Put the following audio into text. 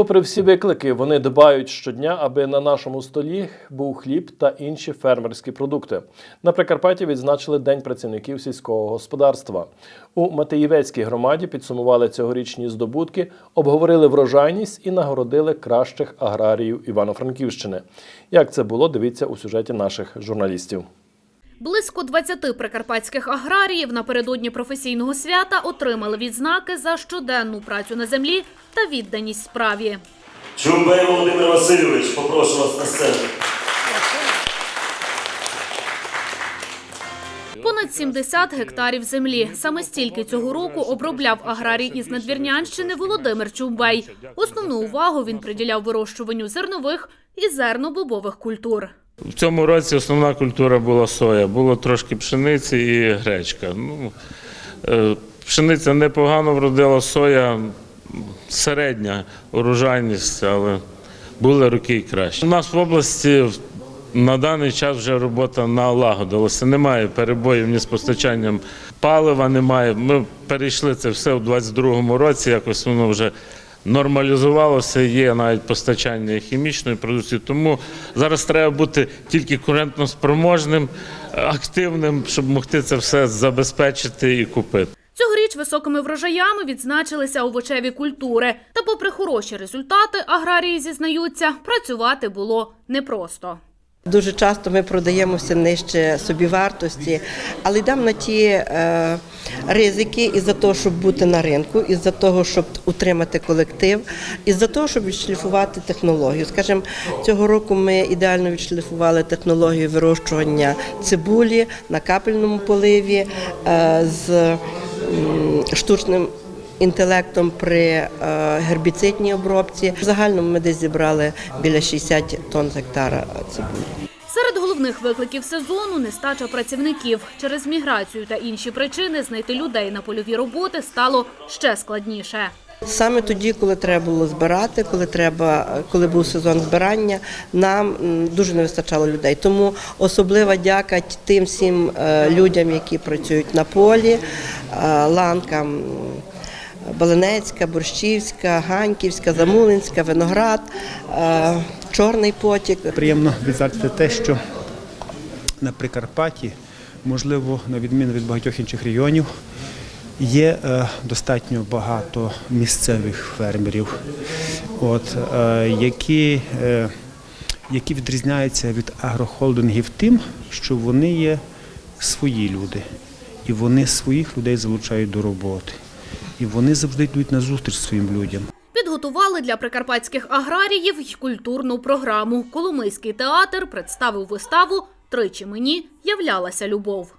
Попри всі виклики, вони дбають щодня, аби на нашому столі був хліб та інші фермерські продукти. На Прикарпатті відзначили День працівників сільського господарства. У Матеївецькій громаді підсумували цьогорічні здобутки, обговорили врожайність і нагородили кращих аграріїв Івано-Франківщини. Як це було, дивіться у сюжеті наших журналістів. Близько 20 прикарпатських аграріїв напередодні професійного свята отримали відзнаки за щоденну працю на землі та відданість справі. Чумбей Володимир Васильович, попрошу вас на сцену. Понад 70 гектарів землі. Саме стільки цього року обробляв аграрій із Надвірнянщини Володимир Чубей. Основну увагу він приділяв вирощуванню зернових і зернобобових культур. В цьому році основна культура була соя, було трошки пшениці і гречка. Ну, е, пшениця непогано вродила, соя середня урожайність, але були роки і краще. У нас в області на даний час вже робота налагодилася. Немає перебоїв ні з постачанням палива, немає. Ми перейшли це все у 2022 році, якось воно вже нормалізувалося, є навіть постачання хімічної продукції. Тому зараз треба бути тільки конкурентноспроможним, активним, щоб могти це все забезпечити і купити. Цьогоріч високими врожаями відзначилися овочеві культури. Та, попри хороші результати, аграрії зізнаються, працювати було непросто. Дуже часто ми продаємося нижче собівартості, але йдемо на ті е, ризики із-за того, щоб бути на ринку, із-за того, щоб утримати колектив, із-за того, щоб відшліфувати технологію. Скажімо, цього року ми ідеально відшліфували технологію вирощування цибулі на капельному поливі е, з штучним інтелектом при е, гербіцидній обробці. В загальному ми десь зібрали біля 60 тонн з гектара цибулі. Серед головних викликів сезону нестача працівників. Через міграцію та інші причини знайти людей на польові роботи стало ще складніше. Саме тоді, коли треба було збирати, коли треба, коли був сезон збирання, нам дуже не вистачало людей. Тому особлива дяка тим всім е, людям, які працюють на полі, е, ланкам. М, Балинецька, Борщівська, Ганьківська, Замулинська, Виноград, е, Чорний потік. Приємно відзначити те, що на Прикарпатті, можливо, на відміну від багатьох інших регіонів, є е, достатньо багато місцевих фермерів, от, е, які, які відрізняються від агрохолдингів тим, що вони є свої люди, і вони своїх людей залучають до роботи. І вони завжди йдуть на зустріч своїм людям. Підготували для прикарпатських аграріїв й культурну програму. Коломийський театр представив виставу Тричі мені являлася любов.